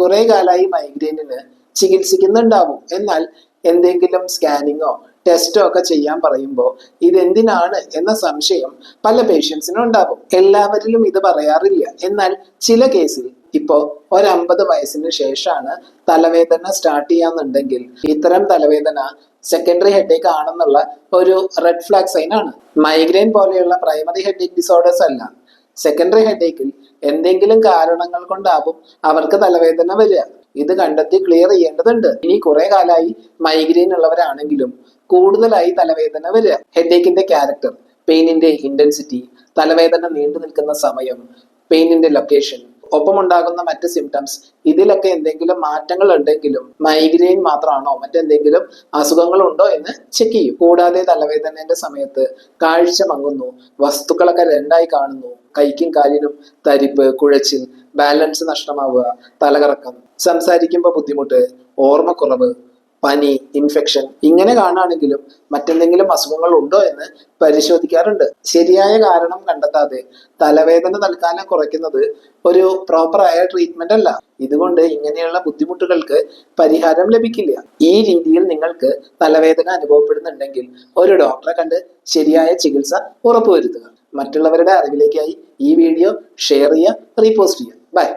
കുറെ കാലമായി മൈഗ്രെയിനിന് ചികിത്സിക്കുന്നുണ്ടാവും. എന്നാൽ എന്തെങ്കിലും സ്കാനിങ്ങോ ടെസ്റ്റോ ഒക്കെ ചെയ്യാൻ പറയുമ്പോൾ ഇതെന്തിനാണ് എന്ന സംശയം പല പേഷ്യൻസിനും ഉണ്ടാകും. എല്ലാവരിലും ഇത് പറയാറില്ല. എന്നാൽ ചില കേസിൽ ഇപ്പോൾ ഒരമ്പത് വയസ്സിന് ശേഷമാണ് തലവേദന സ്റ്റാർട്ട് ചെയ്യാന്നുണ്ടെങ്കിൽ ഇത്തരം തലവേദന സെക്കൻഡറി ഹെഡേക്ക് ആണെന്നുള്ള ഒരു റെഡ് ഫ്ലാഗ് സൈൻ ആണ്. മൈഗ്രെയിൻ പോലെയുള്ള പ്രൈമറി ഹെഡേക്ക് ഡിസോർഡേഴ്സ് അല്ല. സെക്കൻഡറി ഹെഡേക്കിൽ എന്തെങ്കിലും കാരണങ്ങൾ കൊണ്ടാവും അവർക്ക് തലവേദന വരിക. ഇത് കണ്ടെത്തി ക്ലിയർ ചെയ്യേണ്ടതുണ്ട്. ഇനി കുറെ കാലമായി മൈഗ്രെയിൻ ഉള്ളവരാണെങ്കിലും കൂടുതലായി തലവേദന വരിക. ഹെഡേക്കിന്റെ ക്യാരക്ടർ പെയിനിന്റെ ഇന്റൻസിറ്റി തലവേദന നീണ്ടു നിൽക്കുന്ന സമയം പെയിനിന്റെ ലൊക്കേഷൻ ഒപ്പമുണ്ടാകുന്ന മറ്റ് സിംറ്റംസ് ഇതിലൊക്കെ എന്തെങ്കിലും മാറ്റങ്ങൾ ഉണ്ടെങ്കിലും മൈഗ്രെയിൻ മാത്രമാണോ? മറ്റെന്തെങ്കിലും അസുഖങ്ങൾ ഉണ്ടോ എന്ന് ചെക്ക് ചെയ്യും. കൂടാതെ തലവേദനയുടെ സമയത്ത് കാഴ്ച മങ്ങുന്നു. വസ്തുക്കളൊക്കെ രണ്ടായി കാണുന്നു. കൈക്കും കാലിനും തരിപ്പ് കുഴച്ചിൽ ബാലൻസ് നഷ്ടമാവുക തലകറക്കം. സംസാരിക്കുമ്പോൾ ബുദ്ധിമുട്ട് ഓർമ്മക്കുറവ് പനി ഇൻഫെക്ഷൻ ഇങ്ങനെ കാണുകയാണെങ്കിലും മറ്റെന്തെങ്കിലും അസുഖങ്ങൾ ഉണ്ടോ എന്ന് പരിശോധിക്കാറുണ്ട്. ശരിയായ കാരണം കണ്ടെത്താതെ തലവേദന തൽക്കാലം കുറയ്ക്കുന്നത് ഒരു പ്രോപ്പറായ ട്രീറ്റ്മെന്റ് അല്ല. ഇതുകൊണ്ട് ഇങ്ങനെയുള്ള ബുദ്ധിമുട്ടുകൾക്ക് പരിഹാരം ലഭിക്കില്ല. ഈ രീതിയിൽ നിങ്ങൾക്ക് തലവേദന അനുഭവപ്പെടുന്നുണ്ടെങ്കിൽ ഒരു ഡോക്ടറെ കണ്ട് ശരിയായ ചികിത്സ ഉറപ്പുവരുത്തുക. മറ്റുള്ളവരുടെ അറിവിലേക്കായി ഈ വീഡിയോ ഷെയർ ചെയ്യുക റീപോസ്റ്റ് ചെയ്യുക. ബൈ